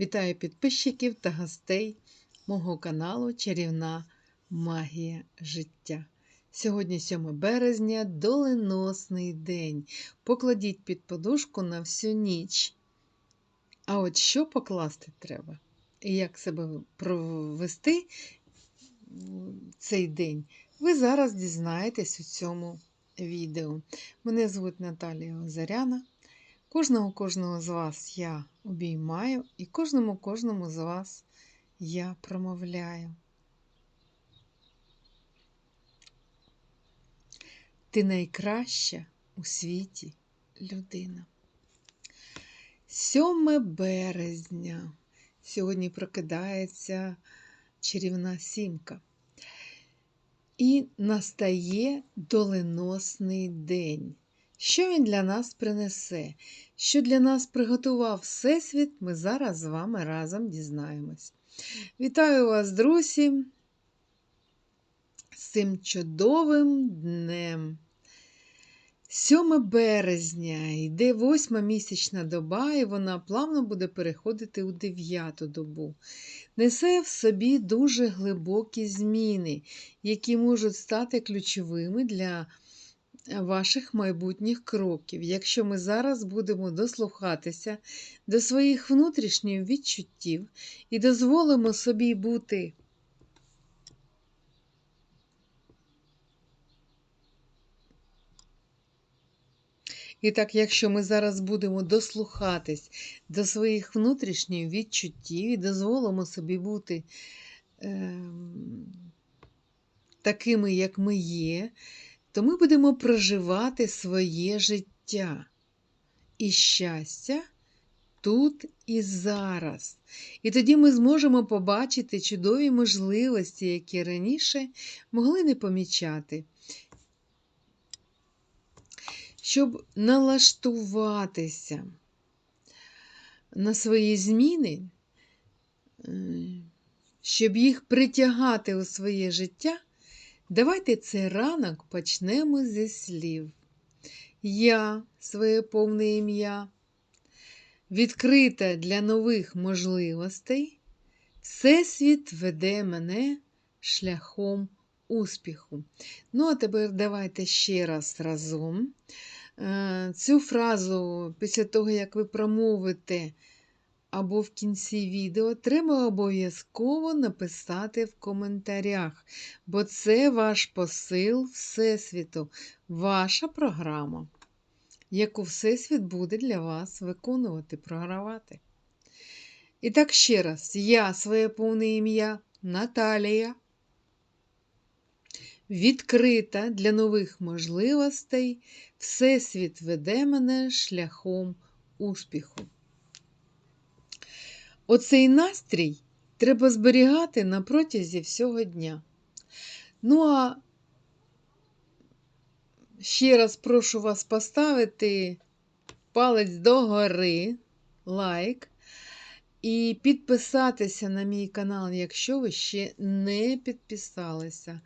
Вітаю підписчиків та гостей мого каналу Чарівна Магія життя. Сьогодні 7 березня, доленосний день. Покладіть під подушку на всю ніч. А от що покласти треба? І як себе провести цей день, ви зараз дізнаєтесь у цьому відео. Мене звуть Наталія Озаряна. Кожного кожного з вас я обіймаю і кожному кожному з вас я промовляю. Ти найкраща у світі людина. 7 березня. Сьогодні прокидається чарівна сімка. І настає доленосний день. Що він для нас принесе? Що для нас приготував Всесвіт, ми зараз з вами разом дізнаємось. Вітаю вас, друзі, з цим чудовим днем. 7 березня йде восьма місячна доба, і вона плавно буде переходити у дев'яту добу. Несе в собі дуже глибокі зміни, які можуть стати ключовими для ваших майбутніх кроків, якщо ми зараз будемо дослухатися до своїх внутрішніх відчуттів і дозволимо собі бути. І так, якщо ми зараз будемо дослухатись до своїх внутрішніх відчуттів і дозволимо собі бути е, такими, як ми є, то ми будемо проживати своє життя і щастя тут і зараз. І тоді ми зможемо побачити чудові можливості, які раніше могли не помічати. Щоб налаштуватися на свої зміни, е, щоб їх притягати у своє життя, Давайте цей ранок почнемо зі слів. Я, своє повне ім'я, відкрита для нових можливостей, Всесвіт веде мене шляхом успіху. Ну, а тепер давайте ще раз разом. Е, цю фразу, після того, як ви промовите або в кінці відео, треба обов'язково написати в коментарях, бо це ваш посил Всесвіту, ваша програма, яку Всесвіт буде для вас виконувати, програвати. І так ще раз, я своє повне ім'я Наталія. Відкрита для нових можливостей, Всесвіт веде мене шляхом успіху. Оцей настрій треба зберігати на протязі всього дня. Ну, а ще раз прошу вас поставити палець догори, лайк, і підписатися на мій канал, якщо ви ще не підписалися.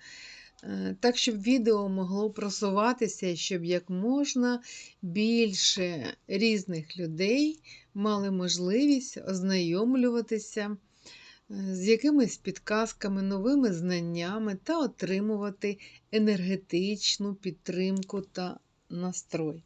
Е, так, щоб відео могло просуватися, щоб як можна більше різних людей мали можливість ознайомлюватися е, з якимись підказками, новими знаннями та отримувати енергетичну підтримку та настрой.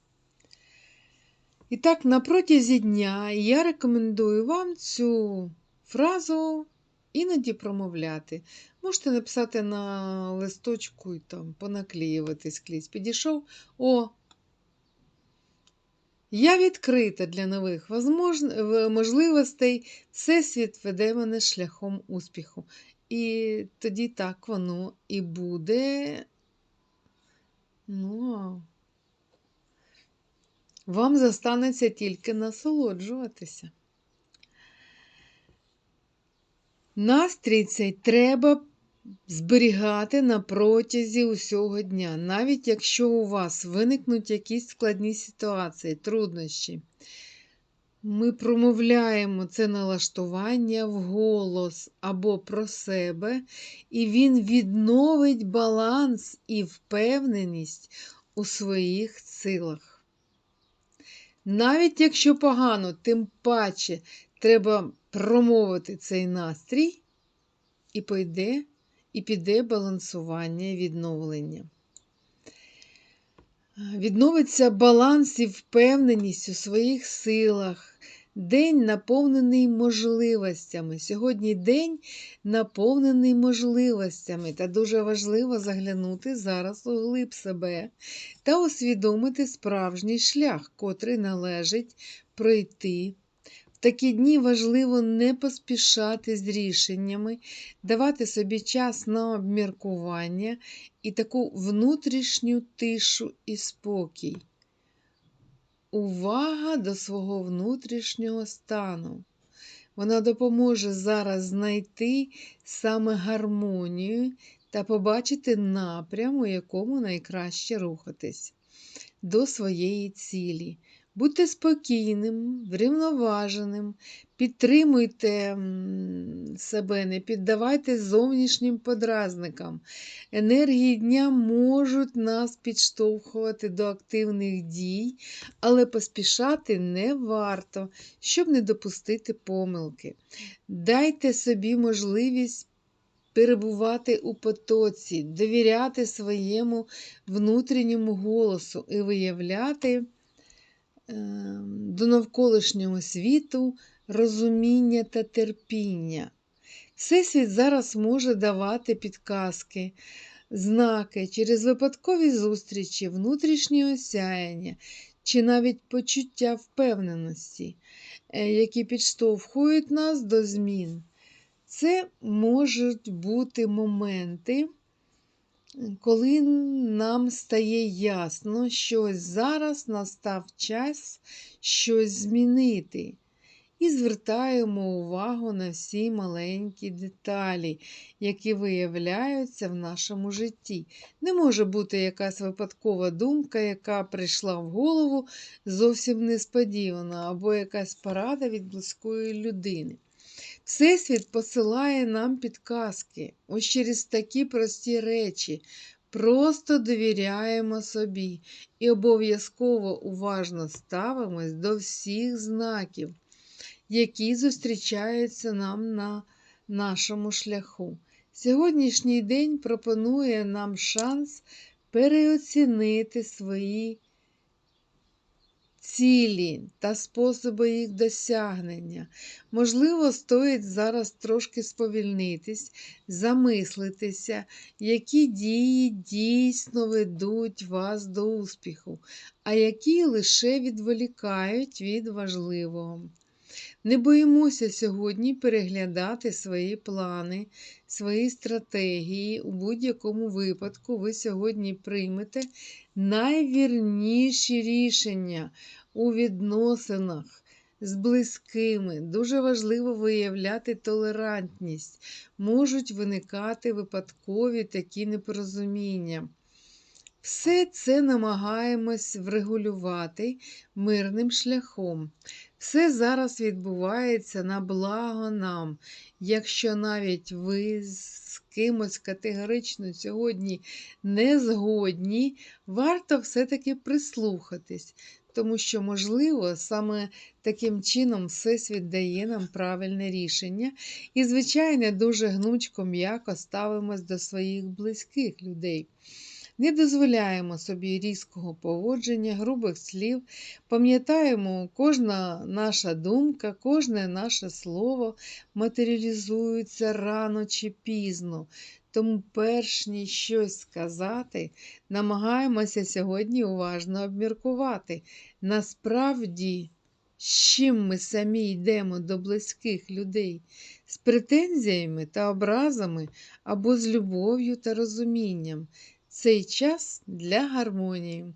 І так, на протязі дня я рекомендую вам цю фразу іноді промовляти. Можете написати на листочку і там понаклеювати скрізь. Підійшов. О, я відкрита для нових можливостей. Всесвіт веде мене шляхом успіху. І тоді так воно і буде. Ну, вам застанеться тільки насолоджуватися. Настрій цей треба зберігати на протязі усього дня, навіть якщо у вас виникнуть якісь складні ситуації, труднощі. Ми промовляємо це налаштування в голос або про себе, і він відновить баланс і впевненість у своїх силах. Навіть якщо погано, тим паче треба промовити цей настрій, і пойде, і піде балансування відновлення. Відновиться баланс і впевненість у своїх силах. День наповнений можливостями. Сьогодні день наповнений можливостями, та дуже важливо заглянути зараз у глиб себе та усвідомити справжній шлях, котрий належить пройти. В такі дні важливо не поспішати з рішеннями, давати собі час на обміркування і таку внутрішню тишу і спокій. Увага до свого внутрішнього стану. Вона допоможе зараз знайти саме гармонію та побачити напрям, у якому найкраще рухатись до своєї цілі. Будьте спокійним, врівноваженим, підтримуйте себе, не піддавайте зовнішнім подразникам. Енергії дня можуть нас підштовхувати до активних дій, але поспішати не варто, щоб не допустити помилки. Дайте собі можливість. Перебувати у потоці, довіряти своєму внутрішньому голосу і виявляти до навколишнього світу розуміння та терпіння. Всесвіт зараз може давати підказки, знаки через випадкові зустрічі, внутрішні осяяння чи навіть почуття впевненості, е, які підштовхують нас до змін. Це можуть бути моменти, коли нам стає ясно, що зараз настав час щось змінити. І звертаємо увагу на всі маленькі деталі, які виявляються в нашому житті. Не може бути якась випадкова думка, яка прийшла в голову зовсім несподівано, або якась порада від близької людини. Всесвіт посилає нам підказки ось через такі прості речі. Просто довіряємо собі і обов'язково уважно ставимось до всіх знаків, які зустрічаються нам на нашому шляху. Сьогоднішній день пропонує нам шанс переоцінити свої цілі та способи їх досягнення. Можливо, стоїть зараз трошки сповільнитись, замислитися, які дії дійсно ведуть вас до успіху, а які лише відволікають від важливого. Не боїмося сьогодні переглядати свої плани, свої стратегії. У будь-якому випадку ви сьогодні приймете найвірніші рішення у відносинах з близькими. Дуже важливо виявляти толерантність. Можуть виникати випадкові такі непорозуміння. Все це намагаємось врегулювати мирним шляхом. Все зараз відбувається на благо нам. Якщо навіть ви з кимось категорично сьогодні не згодні, варто все-таки прислухатись, тому що, можливо, саме таким чином Всесвіт дає нам правильне рішення. І, звичайно, дуже гнучко м'яко ставимось до своїх близьких людей. Не дозволяємо собі різкого поводження, грубих слів, пам'ятаємо, кожна наша думка, кожне наше слово матеріалізується рано чи пізно. Тому, перш ніж щось сказати, намагаємося сьогодні уважно обміркувати. Насправді, з чим ми самі йдемо до близьких людей, з претензіями та образами або з любов'ю та розумінням. Цей час для гармонії,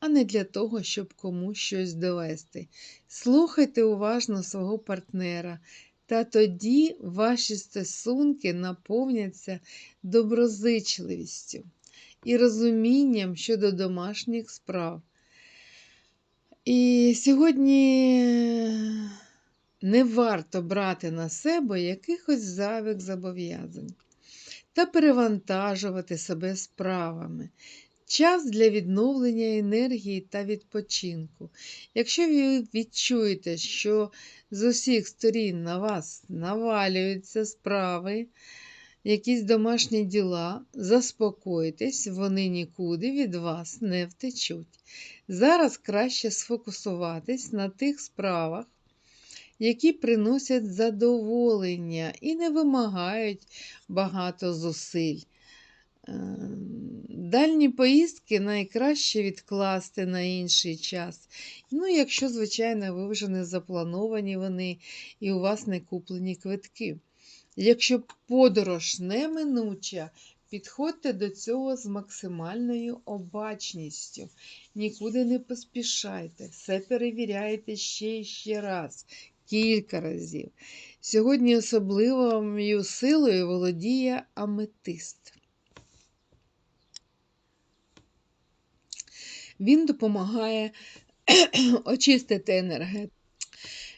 а не для того, щоб комусь щось довести. Слухайте уважно свого партнера, та тоді ваші стосунки наповняться доброзичливістю і розумінням щодо домашніх справ. І сьогодні не варто брати на себе якихось зайвих зобов'язань та перевантажувати себе справами. час для відновлення енергії та відпочинку. Якщо ви відчуєте, що з усіх сторін на вас навалюються справи, якісь домашні діла, заспокойтесь, вони нікуди від вас не втечуть. Зараз краще сфокусуватись на тих справах, які приносять задоволення і не вимагають багато зусиль. Ем, дальні поїздки найкраще відкласти на інший час. Ну, якщо, звичайно, ви вже не заплановані вони і у вас не куплені квитки. Якщо подорож неминуча, підходьте до цього з максимальною обачністю. Нікуди не поспішайте, все перевіряйте ще і ще раз, кілька разів. Сьогодні особливою силою володіє аметист. Він допомагає очистити енергетику.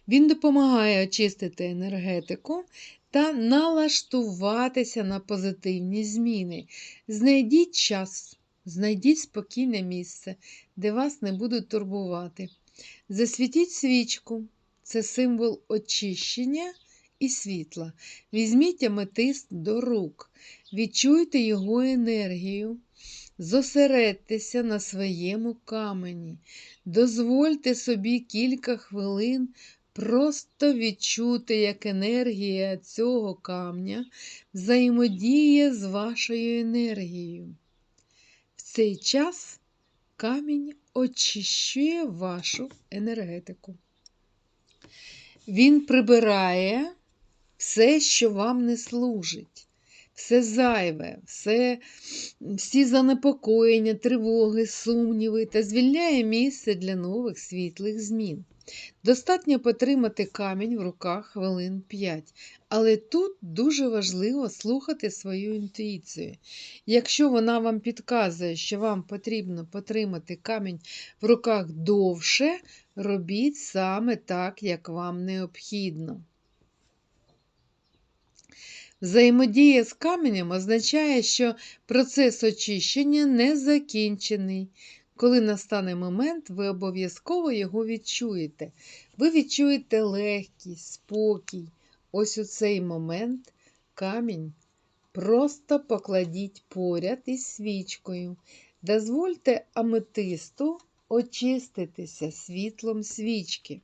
Він допомагає очистити енергетику та налаштуватися на позитивні зміни. Знайдіть час, знайдіть спокійне місце, де вас не будуть турбувати. Засвітіть свічку це символ очищення і світла. Візьміть аметист до рук, відчуйте його енергію. Зосередьтеся на своєму камені, дозвольте собі кілька хвилин просто відчути, як енергія цього камня взаємодіє з вашою енергією. В цей час камінь очищує вашу енергетику. Він прибирає все, що вам не служить все зайве, все, всі занепокоєння, тривоги, сумніви та звільняє місце для нових світлих змін. Достатньо потримати камінь в руках хвилин 5, але тут дуже важливо слухати свою інтуїцію. Якщо вона вам підказує, що вам потрібно потримати камінь в руках довше, робіть саме так, як вам необхідно. Взаємодія з каменем означає, що процес очищення не закінчений. Коли настане момент, ви обов'язково його відчуєте. Ви відчуєте легкість, спокій. Ось у цей момент камінь просто покладіть поряд із свічкою. Дозвольте аметисту очиститися світлом свічки.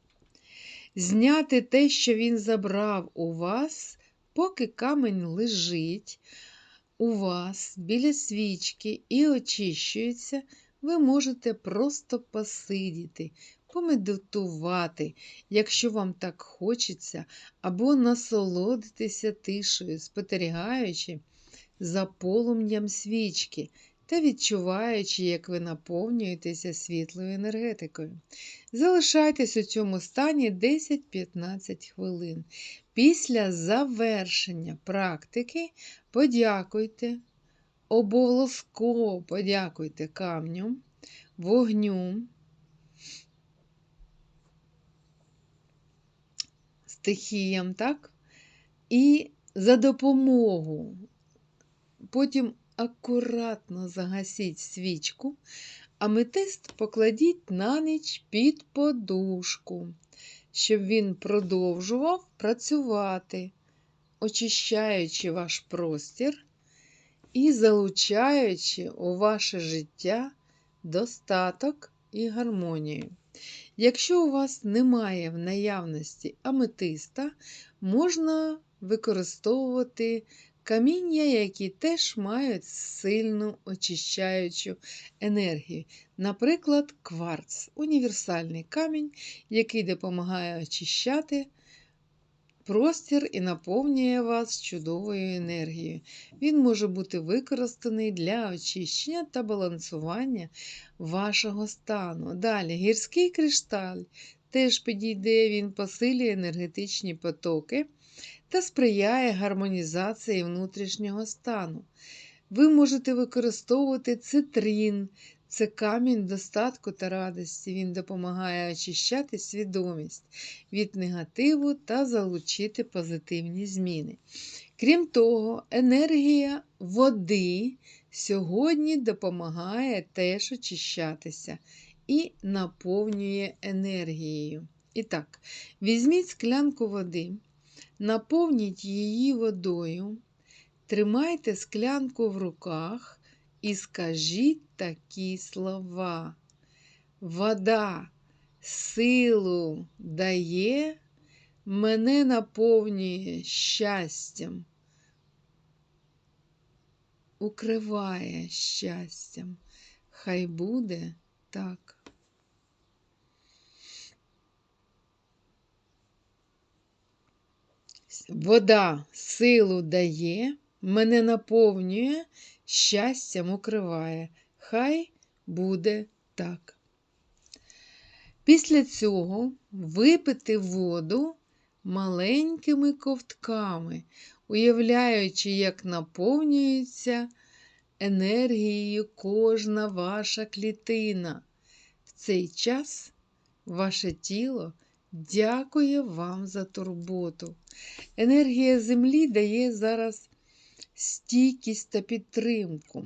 Зняти те, що він забрав у вас. Поки камень лежить у вас біля свічки і очищується, ви можете просто посидіти, помедитувати, якщо вам так хочеться, або насолодитися тишею, спостерігаючи за полум'ям свічки та відчуваючи, як ви наповнюєтеся світлою енергетикою. Залишайтесь у цьому стані 10-15 хвилин. Після завершення практики подякуйте, обов'язково подякуйте камню, вогню, стихіям, так? І за допомогу. Потім акуратно загасіть свічку, аметист покладіть на ніч під подушку щоб він продовжував працювати, очищаючи ваш простір і залучаючи у ваше життя достаток і гармонію. Якщо у вас немає в наявності аметиста, можна використовувати каміння, які теж мають сильну очищаючу енергію. Наприклад, кварц універсальний камінь, який допомагає очищати простір і наповнює вас чудовою енергією. Він може бути використаний для очищення та балансування вашого стану. Далі гірський кришталь. Теж підійде, він посилює енергетичні потоки та сприяє гармонізації внутрішнього стану. Ви можете використовувати цитрин, Це камінь достатку та радості. Він допомагає очищати свідомість від негативу та залучити позитивні зміни. Крім того, енергія води сьогодні допомагає теж очищатися і наповнює енергією. І так, візьміть склянку води, наповніть її водою, тримайте склянку в руках і скажіть такі слова. Вода силу дає, мене наповнює щастям, укриває щастям. Хай буде так. Вода силу дає, мене наповнює, щастям укриває. Хай буде так. Після цього випити воду маленькими ковтками, уявляючи, як наповнюється енергією кожна ваша клітина. В цей час ваше тіло дякує вам за турботу. Енергія Землі дає зараз стійкість та підтримку,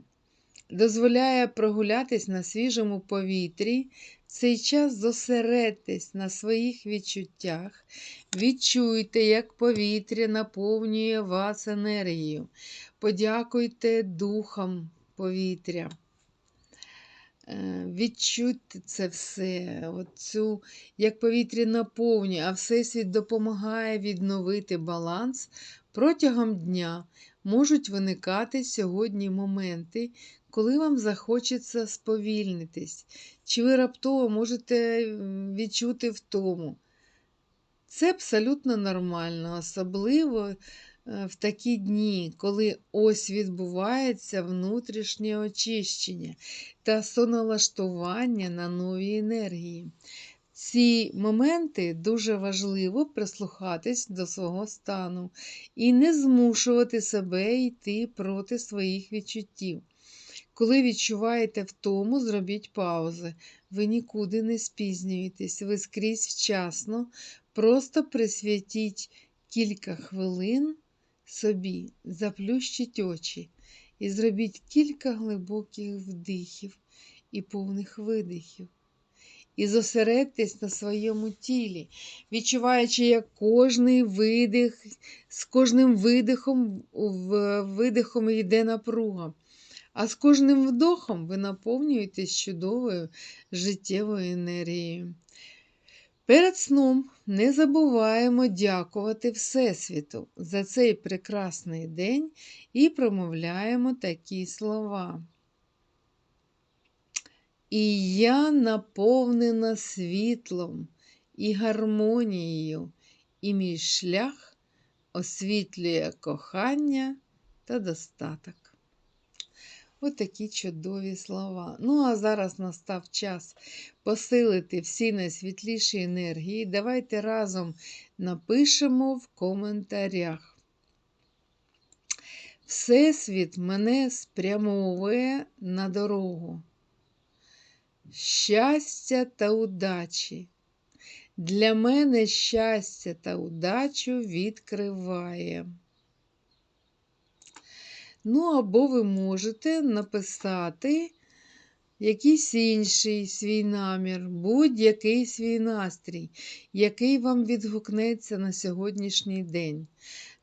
дозволяє прогулятись на свіжому повітрі. Цей час зосередьтесь на своїх відчуттях, відчуйте, як повітря наповнює вас енергією. Подякуйте духам повітря. Е, відчуйте це все, оцю, як повітря наповнює, а Всесвіт допомагає відновити баланс протягом дня. Можуть виникати сьогодні моменти, коли вам захочеться сповільнитись, чи ви раптово можете відчути втому. Це абсолютно нормально, особливо Е, в такі дні, коли ось відбувається внутрішнє очищення та соналаштування на нові енергії. Ці моменти дуже важливо прислухатись до свого стану і не змушувати себе йти проти своїх відчуттів. Коли відчуваєте втому, зробіть паузи. Ви нікуди не спізнюєтесь, ви скрізь вчасно, просто присвятіть кілька хвилин собі, заплющіть очі і зробіть кілька глибоких вдихів і повних видихів. І зосередьтесь на своєму тілі, відчуваючи, як кожний видих, з кожним видихом видихом йде напруга. А з кожним вдохом ви наповнюєтесь чудовою життєвою енергією. Перед сном не забуваємо дякувати Всесвіту за цей прекрасний день і промовляємо такі слова. І я наповнена світлом і гармонією, і мій шлях освітлює кохання та достаток. Ось такі чудові слова. Ну, а зараз настав час посилити всі найсвітліші енергії. Давайте разом напишемо в коментарях. Всесвіт мене спрямовує на дорогу. Щастя та удачі. Для мене щастя та удачу відкриває. Ну, або ви можете написати якийсь інший свій намір, будь-який свій настрій, який вам відгукнеться на сьогоднішній день.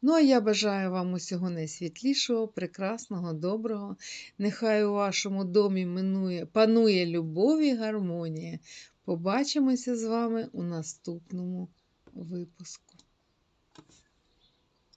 Ну, а я бажаю вам усього найсвітлішого, прекрасного, доброго. Нехай у вашому домі минує, панує любов і гармонія. Побачимося з вами у наступному випуску.